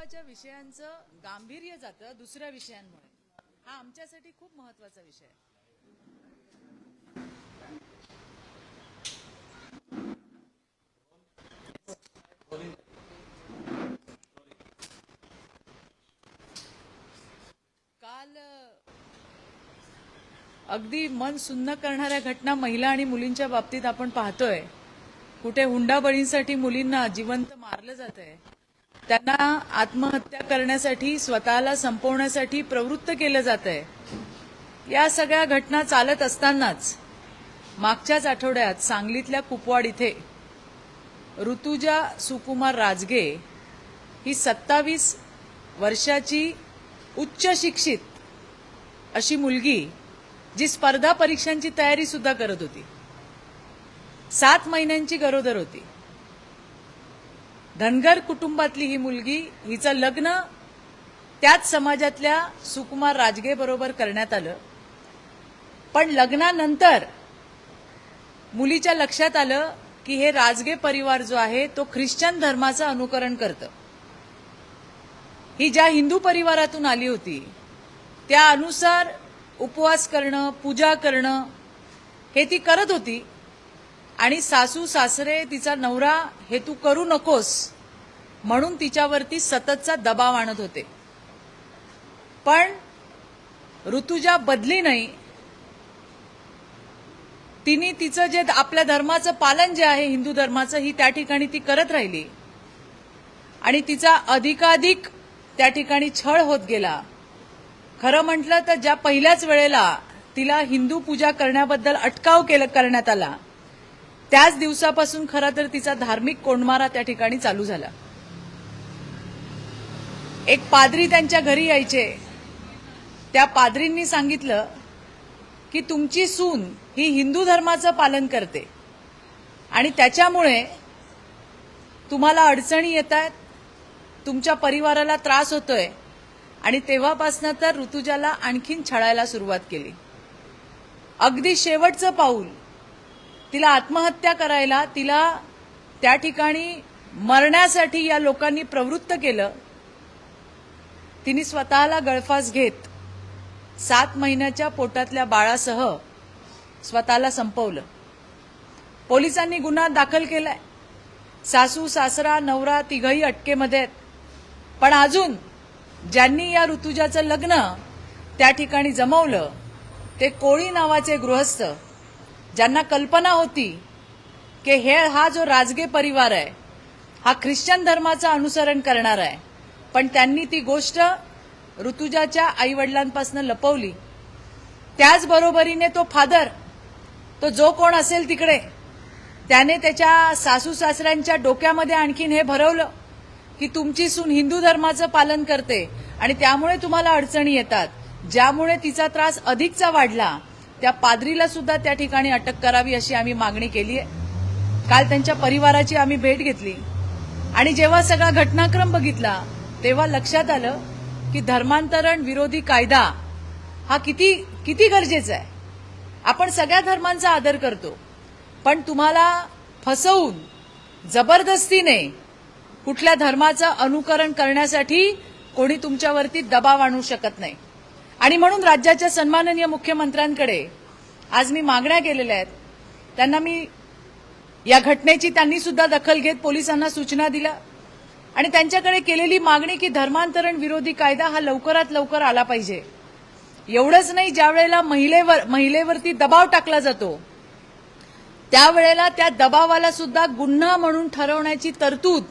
भाजपाच्या विषयांचं गांभीर्य जातं दुसऱ्या विषयांमुळे. हा आमच्यासाठी खूप महत्त्वाचा विषय आहे. काल अगदी मन सुन्न करणाऱ्या घटना महिला आणि मुलींच्या बाबतीत आपण पाहतोय. कुठे हुंडाबळींसाठी मुलींना जिवंत मारलं जात आहे त्यांना आत्महत्या करण्यासाठी स्वतःला संपवण्यासाठी प्रवृत्त केलं जात आहे या सगळ्या घटना चालत असतानाच मागच्याच आठवड्यात सांगलीतल्या कुपवाड इथे ऋतुजा सुकुमार राजगे ही सत्तावीस वर्षाची उच्च शिक्षित अशी मुलगी जी स्पर्धा परीक्षांची तयारी सुद्धा करत होती. सात महिन्यांची गरोदर होती. धनगर कुटुंबातली ही मुलगी हिचं लग्न त्याच समाजातल्या सुकुमार राजगे बरोबर करण्यात आलं. पण लग्नानंतर मुलीच्या लक्षात आलं की हे राजगे परिवार जो आहे तो ख्रिश्चन धर्माचं अनुकरण करतं. ही ज्या हिंदू परिवारातून आली होती त्यानुसार उपवास करणं पूजा करणं हे ती करत होती. आणि सासू सासरे तिचा नवरा हे तू करू नकोस म्हणून तिच्यावरती सततचा दबाव आणत होते. पण ऋतुजा बदली नाही. तिने तिचं जे आपल्या धर्माचं पालन जे आहे हिंदू धर्माचं ही त्या ठिकाणी ती करत राहिली. आणि तिचा अधिकाधिक त्या ठिकाणी छळ होत गेला. खरं म्हटलं तर ज्या पहिल्याच वेळेला तिला हिंदू पूजा करण्याबद्दल अटकाव केलं करण्यात आला त्याच दिवसापासून खरा तर तिचा धार्मिक कोंडमारा त्या ठिकाणी चालू झाला. एक पादरी त्यांच्या घरी यायचे. त्या पादरींनी सांगितलं की तुमची सून ही हिंदू धर्माचं पालन करते. आणि त्याच्यामुळे तुम्हाला अडचणी येत आहेत तुमच्या परिवाराला त्रास होतोय. आणि तेव्हापासनं तर ऋतुजाला आणखीन छळायला सुरुवात केली. अगदी शेवटचं पाऊल तिला आत्महत्या करायला तिला त्या ठिकाणी मरण्यासाठी या लोकांनी प्रवृत्त केलं. तिने स्वतःला गळफास घेत सात महिन्याच्या पोटातल्या बाळासह स्वतःला संपवलं. पोलिसांनी गुन्हा दाखल केलाय. सासू सासरा नवरा तिघही अटकेमध्ये आहेत. पण अजून ज्यांनी या ऋतुजाचं लग्न त्या ठिकाणी जमवलं ते कोळी नावाचे गृहस्थ ज्यांना कल्पना होती की हे हा जो राजगे परिवार आहे हा ख्रिश्चन धर्माचं अनुसरण करणार आहे. पण त्यांनी ती गोष्ट ऋतुजाच्या आईवडिलांपासून लपवली. त्याचबरोबरीने तो फादर तो जो कोण असेल तिकडे त्याने त्याच्या सासू सासऱ्यांच्या डोक्यामध्ये आणखीन हे भरवलं की तुमची सून हिंदू धर्माचं पालन करते आणि त्यामुळे तुम्हाला अडचणी येतात ज्यामुळे तिचा त्रास अधिकचा वाढला त्या पादरीला सुद्धा त्या ठिकाणी अटक करावी अशी आम्ही मागणी केली आहे. काल त्यांच्या परिवाराची आम्ही भेट घेतली. आणि जेव्हा सगळा घटनाक्रम बघितला तेव्हा लक्षात आलं की धर्मांतरण विरोधी कायदा हा किती किती गरजेचा आहे. आपण सगळ्या धर्मांचा आदर करतो पण तुम्हाला फसवून जबरदस्तीने कुठल्या धर्माचं अनुकरण करण्यासाठी कोणी तुमच्यावरती दबाव आणू शकत नाही. आणि म्हणून राज्याच्या सन्माननीय मुख्यमंत्र्यांकडे आज मी मागण्या केलेल्या आहेत. त्यांना मी या घटनेची त्यांनी सुद्धा दखल घेत पोलिसांना सूचना दिल्या. आणि त्यांच्याकडे केलेली मागणी की धर्मांतरण विरोधी कायदा हा लवकरात लवकर आला पाहिजे. एवढंच नाही ज्या वेळेला महिलेवर महिलेवरती दबाव टाकला जातो त्यावेळेला त्या दबावाला सुद्धा गुन्हा म्हणून ठरवण्याची तरतूद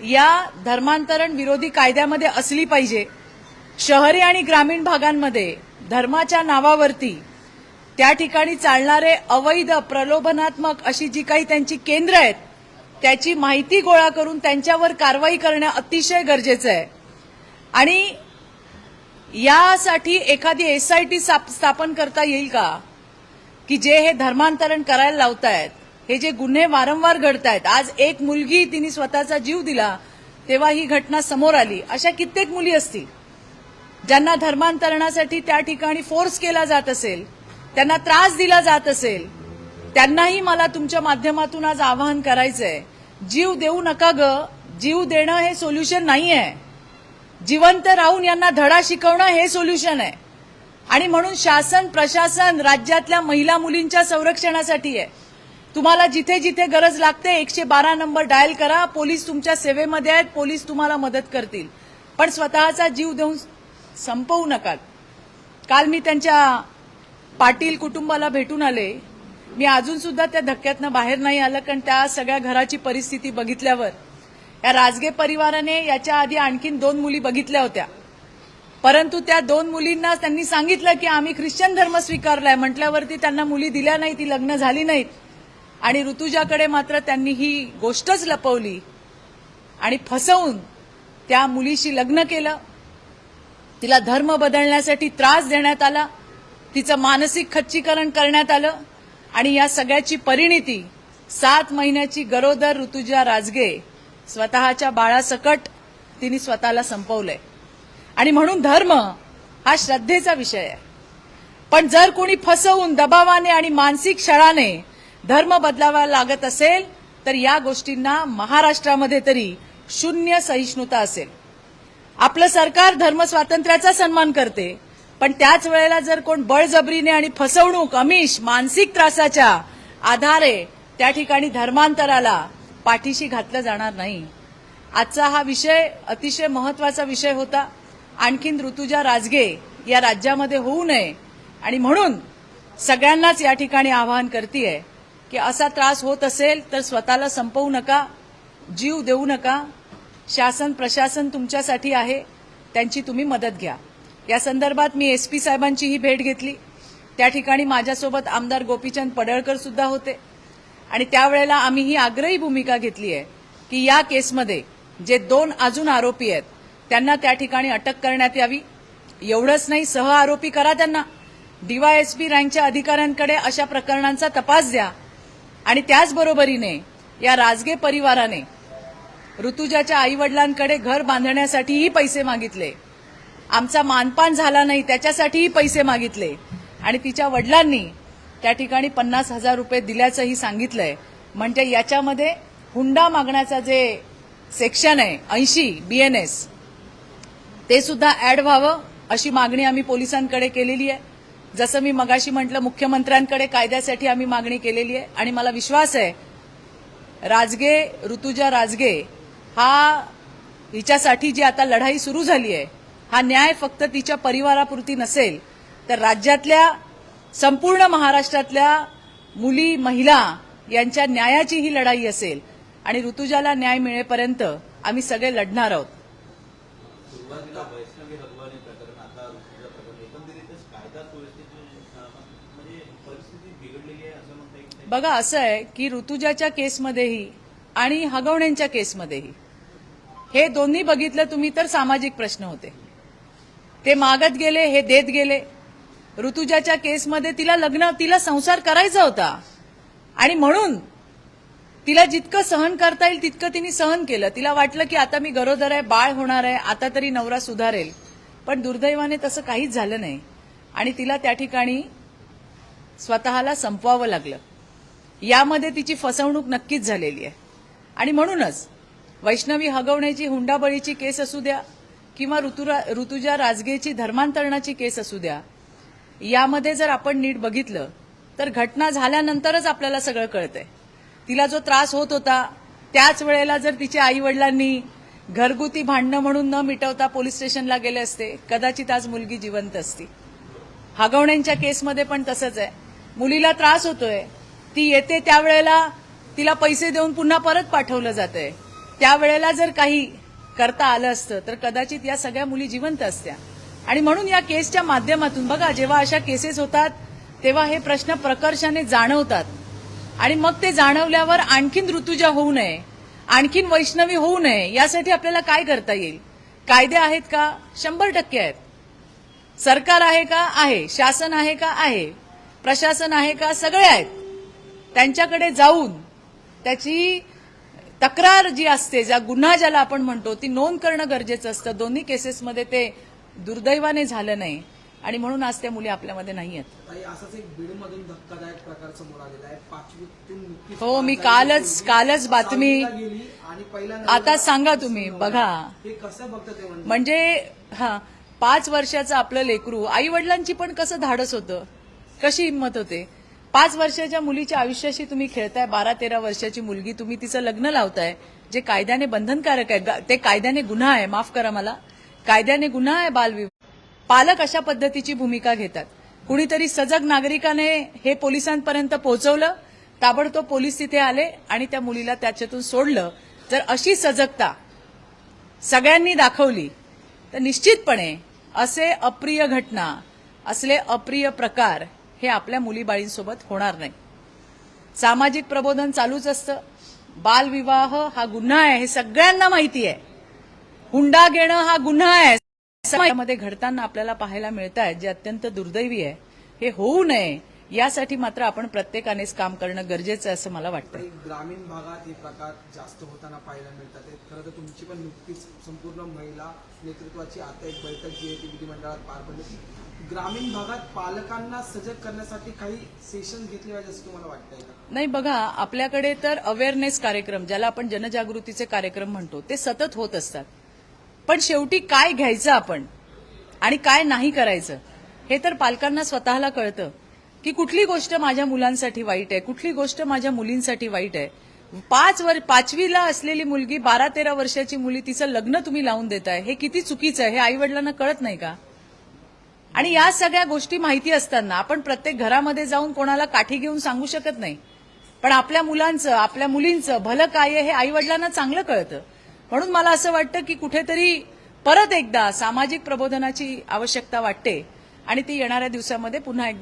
या धर्मांतरण विरोधी कायद्यामध्ये असली पाहिजे. शहरी आणि ग्रामीण भागांमध्ये धर्माच्या नावावरती त्या ठिकाणी चालणारे अवैध प्रलोभनात्मक अशी जी काही त्यांची केंद्र आहेत त्याची माहिती गोळा करून त्यांच्यावर कारवाई करणं अतिशय गरजेचं आहे. आणि यासाठी एखादी एसआयटी स्थापन करता येईल का? की जे हे धर्मांतरण करायला लावतायत हे जे गुन्हे वारंवार घडतायत आज एक मुलगी तिने स्वतःचा जीव दिला तेव्हा ही घटना समोर आली. अशा कित्येक मुली असतील. ज्यांना धर्मांतरणासाठी त्या ठिकाणी फोर्स केला जात असेल त्यांना त्रास दिला जात असेल त्यांनाही मला तुमच्या माध्यमातून आज आवाहन करायचंय. जीव देऊ नका ग. जीव देणं हे सोल्युशन नाही आहे जिवंत राहून यांना धडा शिकवणं हे सोल्युशन आहे. आणि म्हणून शासन प्रशासन राज्यातल्या महिला मुलींच्या संरक्षणासाठी आहे. तुम्हाला जिथे जिथे गरज लागते एकशे बारा नंबर डायल करा. पोलीस तुमच्या सेवेमध्ये आहेत. पोलीस तुम्हाला मदत करतील. पण स्वतःचा जीव देऊन संपवू नका. काल मी त्यांच्या पाटील कुटुंबाला भेटून आले. मी अजून सुद्धा त्या धक्क्यातनं बाहेर नाही आलं कारण त्या सगळ्या घराची परिस्थिती बघितल्यावर. या राजगे परिवाराने याच्या आधी आणखीन दोन मुली बघितल्या होत्या. परंतु त्या दोन मुलींना त्यांनी सांगितलं की आम्ही ख्रिश्चन धर्म स्वीकारलाय. म्हटल्यावरती त्यांना मुली दिल्या नाही ती लग्न झाली नाहीत. आणि ऋतुजाकडे मात्र त्यांनी ही गोष्टच लपवली आणि फसवून त्या मुलीशी लग्न केलं. तिला धर्म बदलण्यासाठी त्रास देण्यात आला तिचं मानसिक खच्चीकरण करण्यात आलं आणि या सगळ्याची परिणिती सात महिन्याची गरोदर ऋतुजा राजगे स्वतःच्या बाळासकट तिने स्वतःला संपवलंय. आणि म्हणून धर्म हा श्रद्धेचा विषय आहे. पण जर कोणी फसवून दबावाने आणि मानसिक छळाने धर्म बदलावा लागत असेल तर या गोष्टींना महाराष्ट्रामध्ये तरी शून्य सहिष्णुता असेल. आपलं सरकार धर्म स्वातंत्र्याचा सन्मान करते. पण त्याच वेळेला जर कोण बळजबरीने आणि फसवणूक अमिष मानसिक त्रासाच्या आधारे त्या ठिकाणी धर्मांतराला पाठीशी घातलं जाणार नाही. आजचा हा विषय अतिशय महत्त्वाचा विषय होता. आणखीन ऋतुजा राजगे या राज्यामध्ये होऊ नये. आणि म्हणून सगळ्यांनाच या ठिकाणी आवाहन करतीये की असा त्रास होत असेल तर स्वतःला संपवू नका जीव देऊ नका शासन प्रशासन तुमच्यासाठी आहे त्यांची तुम्ही मदत घ्या. या संदर्भात मी एस पी साहेबांचीही भेट घेतली. त्या ठिकाणी माझ्यासोबत आमदार गोपीचंद पडळकर सुद्धा होते. आणि त्यावेळेला आम्ही ही आग्रही भूमिका घेतली आहे की या केसमध्ये जे दोन अजून आरोपी आहेत त्यांना त्या ठिकाणी अटक करण्यात यावी. एवढंच नाही सह आरोपी करा त्यांना. डीवायएसपी रँकच्या अधिकाऱ्यांकडे अशा प्रकरणांचा तपास द्या. आणि त्याचबरोबरीने या राजगे परिवाराने ऋतुजाच्या आई वडिलांकडे घर बांधण्यासाठीही पैसे मागितले. आमचा मानपान झाला नाही त्याच्यासाठीही पैसे मागितले. आणि तिच्या वडिलांनी त्या ठिकाणी पन्नास हजार रुपये दिल्याचंही सांगितलंय. म्हणजे याच्यामध्ये हुंडा मागण्याचा जे सेक्शन आहे ऐंशी बीएनएस ते सुद्धा ऍड व्हावं अशी मागणी आम्ही पोलिसांकडे केलेली आहे. जसं मी मगाशी म्हटलं मुख्यमंत्र्यांकडे कायद्यासाठी आम्ही मागणी केलेली आहे. आणि मला विश्वास आहे राजगे ऋतुजा राजगे हा हिच्यासाठी जी आता लढाई सुरू झाली आहे हा न्याय फक्त तिच्या परिवारापुरती नसेल तर राज्यातल्या संपूर्ण महाराष्ट्रातल्या मुली महिला यांच्या न्यायाची ही लढाई असेल आणि ऋतुजाला न्याय मिळेपर्यंत आम्ही सगळे लढणार आहोत. म्हणजे बघा असं आहे की ऋतुजाच्या केसमध्येही आणि हगवण्यांच्या केसमध्येही हे दोन्ही बघितलं तुम्ही तर सामाजिक प्रश्न होते. ते मागत गेले हे देत गेले. ऋतुजाच्या केसमध्ये तिला लग्न तिला संसार करायचा होता. आणि म्हणून तिला जितकं सहन करता येईल तितकं तिने सहन केलं. तिला वाटलं की आता मी गरोदर आहे बाळ होणार आहे आता तरी नवरा सुधारेल. पण दुर्दैवाने तसं काहीच झालं नाही. आणि तिला त्या ठिकाणी स्वतःला संपवावं लागलं. यामध्ये तिची फसवणूक नक्कीच झालेली आहे. आणि म्हणूनच वैष्णवी हगवण्याची हुंडाबळीची केस असू द्या किंवा ऋतुरा ऋतुजा राजगेची धर्मांतरणाची केस असू द्या यामध्ये जर आपण नीट बघितलं तर घटना झाल्यानंतरच आपल्याला सगळं कळतंय. तिला जो त्रास होत होता त्याच वेळेला जर तिच्या आई वडिलांनी घरगुती भांडणं म्हणून न मिटवता पोलीस स्टेशनला गेले असते कदाचित आज मुलगी जिवंत असती. हागवण्यांच्या केसमध्ये पण तसंच आहे. मुलीला त्रास होतोय ती येते त्यावेळेला तिला पैसे देऊन पुन्हा परत पाठवलं जातंय. त्यावेळेला जर काही करता आलं असतं तर कदाचित या सगळ्या मुली जिवंत असत्या. आणि म्हणून या केसच्या माध्यमातून बघा जेव्हा अशा केसेस होतात तेव्हा हे प्रश्न प्रकर्षाने जाणवतात. आणि मग ते जाणवल्यावर आणखीन ऋतुजा होऊ नये आणखीन वैष्णवी होऊ नये यासाठी आपल्याला काय करता येईल? कायदे आहेत का? शंभर टक्के आहेत. सरकार आहे का? आहे. शासन आहे का? आहे. प्रशासन आहे का? सगळे आहेत. त्यांच्याकडे जाऊन त्याची तक्रार जी असते ज्या गुन्हा ज्याला आपण म्हणतो ती नोंद करणं गरजेचं असतं. दोन्ही केसेसमध्ये ते दुर्दैवाने झालं नाही. आणि म्हणून आज त्या मुली आपल्यामध्ये नाही आहेत. ताई असाच एक बीडमधून धक्कादायक प्रकार समोर आलेला आहे. पाचवीतून नुकतीच हो, मी कालच- कालच बातमी- आता सांगा तुम्ही, बघा. म्हणजे? म्हणजे हा पाच वर्षाचं आपलं लेकरू आई वडिलांची पण कसं धाडस होतं? कशी हिंमत होते? पाच वर्षाच्या मुलीच्या आयुष्याशी तुम्ही खेळताय बारा तेरा वर्षाची मुलगी तुम्ही तिचं लग्न लावताय जे कायद्याने बंधनकारक आहे ते कायद्याने गुन्हा आहे माफ करा मला. कायद्याने गुन्हा आहे बालविवाह पालक अशा पद्धतीची भूमिका घेतात. कुणीतरी सजग नागरिकाने हे पोलिसांपर्यंत पोहोचवलं ताबडतोब पोलीस तिथे आले आणि त्या मुलीला त्याच्यातून सोडलं. जर अशी सजगता सगळ्यांनी दाखवली तर निश्चितपणे असे अप्रिय घटना असले अप्रिय प्रकार हे आपल्या मुलीबाळींसोबत होणार नाही. सामाजिक प्रबोधन चालूच असतं. बालविवाह हा गुन्हा आहे हे सगळ्यांना माहिती आहे. हुंडा घेणं हा गुन्हा आहे. समाजामध्ये घडताना आपल्याला पाहायला मिळत आहे जे अत्यंत दुर्दैवी आहे. हे होऊ नये. यासाठी मात्र आपण प्रत्येकानेच काम करणं गरजेचं आहे असं मला वाटतं. ग्रामीण भागात हे प्रकार जास्त होताना पाहायला मिळतात. खरं तर तुमची पण नुकतीच संपूर्ण महिला नेतृत्वाची आता एक बैठक जी आहे ती विधिमंडळात पार पडली. ग्रामीण भागात पालकांना सजग करण्यासाठी काही सेशन घेतले पाहिजे असं तुम्हाला वाटतंय नाही बघा आपल्याकडे तर अवेअरनेस कार्यक्रम ज्याला आपण जनजागृतीचे कार्यक्रम म्हणतो ते सतत होत असतात. पण शेवटी काय घ्यायचं आपण? आणि काय नाही करायचं? हे तर पालकांना स्वतःला कळतं. की कुठली गोष्ट माझ्या मुलांसाठी वाईट आहे कुठली गोष्ट माझ्या मुलींसाठी वाईट आहे. पाच वर पाचवीला असलेली मुलगी बारा तेरा वर्षाची मुली तिचं लग्न तुम्ही लावून देताय हे किती चुकीचं आहे हे आई वडिलांना कळत नाही का? आणि या सगळ्या गोष्टी माहिती असताना आपण प्रत्येक घरामध्ये जाऊन कोणाला काठी घेऊन सांगू शकत नाही. पण आपल्या मुलांचं आपल्या मुलींचं भलं काय आहे हे आई वडिलांना चांगलं कळतं. म्हणून मला असं वाटतं की कुठेतरी परत एकदा सामाजिक प्रबोधनाची आवश्यकता वाटते आणि ती येणाऱ्या दिवसामध्ये पुन्हा एकदा